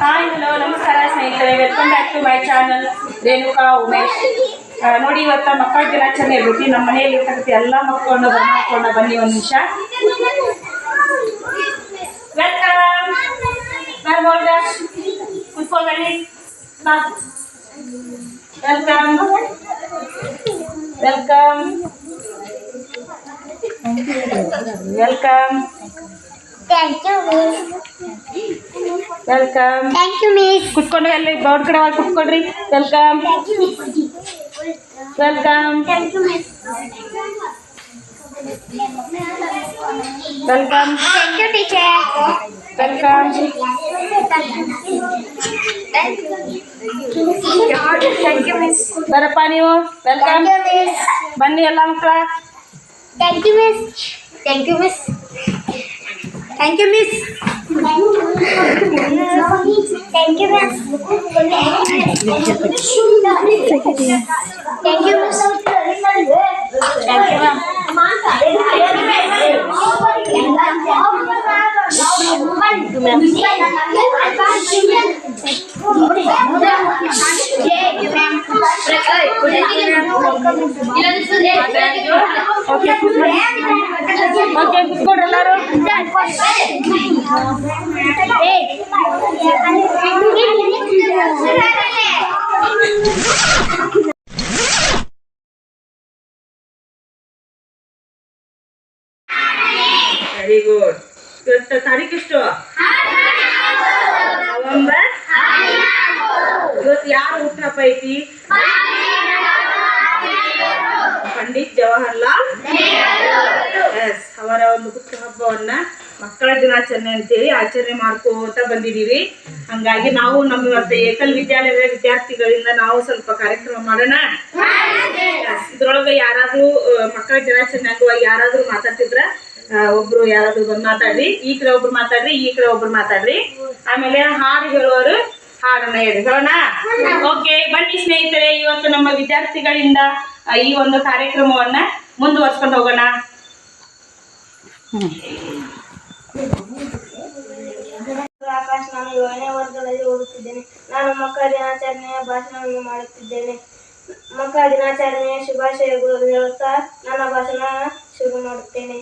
Hi hello ನಮಸ್ಕಾರ ಸ್ನೇಹಿತರೆ. Welcome back to my channel Renuka Umesh. ನೋಡಿ, ಇವತ್ತು ಮಕ್ಕಳ ದಿನಾಚರಣೆ ಇರ್ಬಿಟ್ಟು ನಮ್ಮ ಮನೆಯಲ್ಲಿ ಇರ್ತಕ್ಕಂಥ ಎಲ್ಲ ಮಕ್ಕಳನ್ನ ಬರ್ಮಾಡ್ಕೊಂಡು ಬನ್ನಿ ಒಂದು ನಿಮಿಷ. ವೆಲ್ಕಮ್ ನಾನು ಹೋಲ್ಡ ಕುತ್ಕೊಂಡು ಬನ್ನಿ welcome welcome welcome welcome thank you miss ಕುತ್ಕೊಂಡು ಅಲ್ಲಿ ಬೋರ್ಡ್ ಕಡೆ ಒಳಗೆ ಕುತ್ಕೊಳ್ರಿ welcome thank you miss welcome thank you miss welcome thank you teacher welcome thank you miss ಬರಪ್ಪ ನೀವು ವೆಲ್ಕಮ್ ಥ್ಯಾಂಕ್ ಯು ಮಿಸ್ ಬನ್ನಿ ಎಲ್ಲ ಮಕ್ಕಳ thank you miss thank you miss Thank you, miss. Thank you, miss. Thank you, miss. ಎಲ್ಲರೂ very good ಇವತ್ತು ತಾರೀಕು ಎಷ್ಟು? November? ಇವತ್ತು ಯಾರು ಹುಟ್ಟುಹಬ್ಬ ಐತಿ ಪಂಡಿತ್ ಜವಾಹರ್ಲಾಲ್ ಎಸ್ ಅವರ ಒಂದು ಹುಟ್ಟುಹಬ್ಬವನ್ನ ಮಕ್ಕಳ ದಿನಾಚರಣೆ ಅಂತೇಳಿ ಆಚರಣೆ ಮಾಡ್ಕೋತ ಬಂದಿದೀವಿ ಹಂಗಾಗಿ ನಾವು ನಮ್ಮ ಮತ್ತೆ ಏಕಲ್ ವಿದ್ಯಾಲಯದ ವಿದ್ಯಾರ್ಥಿಗಳಿಂದ ನಾವು ಸ್ವಲ್ಪ ಕಾರ್ಯಕ್ರಮ ಮಾಡೋಣ. ಇದ್ರೊಳಗ ಯಾರಾದ್ರೂ ಮಕ್ಕಳ ದಿನಾಚರಣೆ ಅಂಗವಾಗಿ ಯಾರಾದ್ರೂ ಮಾತಾಡ್ತಿದ್ರ? ಒಬ್ರು ಯಾರಾದ್ರೂ ಬಂದ್ ಮಾತಾಡ್ರಿ, ಈ ಕಡೆ ಒಬ್ರು ಮಾತಾಡ್ರಿ, ಈ ಕಡೆ ಒಬ್ರು ಮಾತಾಡ್ರಿ. ಆಮೇಲೆ ಹಾಡು ಹೇಳುವವರು ಹಾಡನ್ನ ಹೇಳಿ, ಹೇಳೋಣ? ಓಕೆ ಬನ್ನಿ ಸ್ನೇಹಿತರೆ, ಇವತ್ತು ನಮ್ಮ ವಿದ್ಯಾರ್ಥಿಗಳಿಂದ ಈ ಒಂದು ಕಾರ್ಯಕ್ರಮವನ್ನ ಮುಂದುವರ್ಸ್ಕೊಂಡು ಹೋಗೋಣ. ಆಕಾಶ್ ನಾನು ಏಳನೇ ವರ್ಗದಲ್ಲಿ ಓದುತ್ತಿದ್ದೇನೆ. ನಾನು ಮಕ್ಕಳ ದಿನಾಚರಣೆಯ ಭಾಷಣವನ್ನು ಮಾಡುತ್ತಿದ್ದೇನೆ. ಮಕ್ಕಳ ದಿನಾಚರಣೆಯ ಶುಭಾಶಯಗಳು ಹೇಳುತ್ತಾ, ನನ್ನ ಭಾಷಣ ಶುರು ಮಾಡುತ್ತೇನೆ.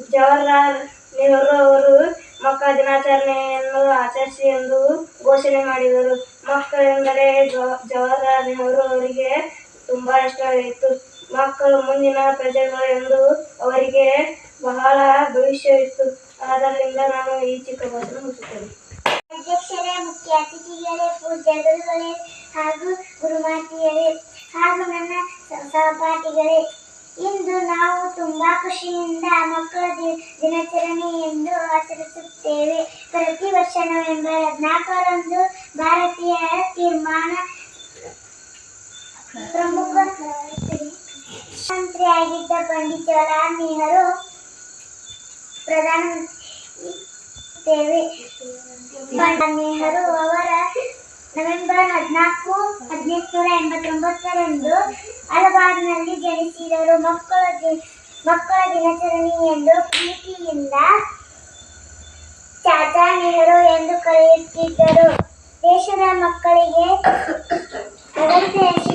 ಜವಾಹರ್ಲಾಲ್ ನೆಹರು ಅವರು ಮಕ್ಕಳ ದಿನಾಚರಣೆಯನ್ನು ಆಚರಿಸಿ ಎಂದು ಘೋಷಣೆ ಮಾಡಿದರು. ಮಕ್ಕಳೆಂದರೆ ಜವ- ಜವಾಹರ್ಲಾಲ್ ನೆಹರು ಅವರಿಗೆ ತುಂಬಾ ಇಷ್ಟವಾಗಿತ್ತು ಮಕ್ಕಳು ಮುಂದಿನ ಪ್ರಜೆಗಳು ಎಂದು ಅವರಿಗೆ ಬಹಳ ಭವಿಷ್ಯವಿತ್ತು. ಆದ್ದರಿಂದ ನಾನು ಈ ಚಿತ್ರವನ್ನು ಮುಚ್ಚುತ್ತೇನೆ. ಮುಗಿಸುತ್ತೇನೆ ಅಧ್ಯಕ್ಷರೇ, ಮುಖ್ಯ ಅತಿಥಿಗಳೇ ಹಾಗೂ ಗುರುಮಾತಿಯರೇ ಹಾಗೂ ನನ್ನ ಸಹಪಾಠಿಗಳೇ ಇಂದು ನಾವು ತುಂಬಾ ಖುಷಿಯಿಂದ ಮಕ್ಕಳ ದಿನಾಚರಣೆ ಎಂದು ಆಚರಿಸುತ್ತೇವೆ. ಪ್ರತಿ ವರ್ಷ ನವೆಂಬರ್ ಹದಿನಾಲ್ಕರಂದು ಭಾರತೀಯ ತೀರ್ಮಾನ ಪ್ರಮುಖ ಮಂತ್ರಿಯಾಗಿದ್ದ ಪಂಡಿತ್ ಜವಾಹರ್ಲಾಲ್ ನೆಹರು ಪ್ರಧಾನ ನೆಹರು ಅವರ ನವೆಂಬರ್ ಹದಿನಾಲ್ಕು, ಹದಿನೆಂಟುನೂರ ಎಂಬತ್ತೊಂಬತ್ತರಂದು ಅಲಹಾಬಾದ್ನಲ್ಲಿ ಜನಿಸಿದರು ಮಕ್ಕಳ ಮಕ್ಕಳ ದಿನಾಚರಣೆ ಎಂದು ಪ್ರೀತಿಯಿಂದ ಚಾಚಾ ನೆಹರು ಎಂದು ಕರೆಯುತ್ತಿದ್ದರು. ದೇಶದ ಮಕ್ಕಳಿಗೆ ಅಗತ್ಯ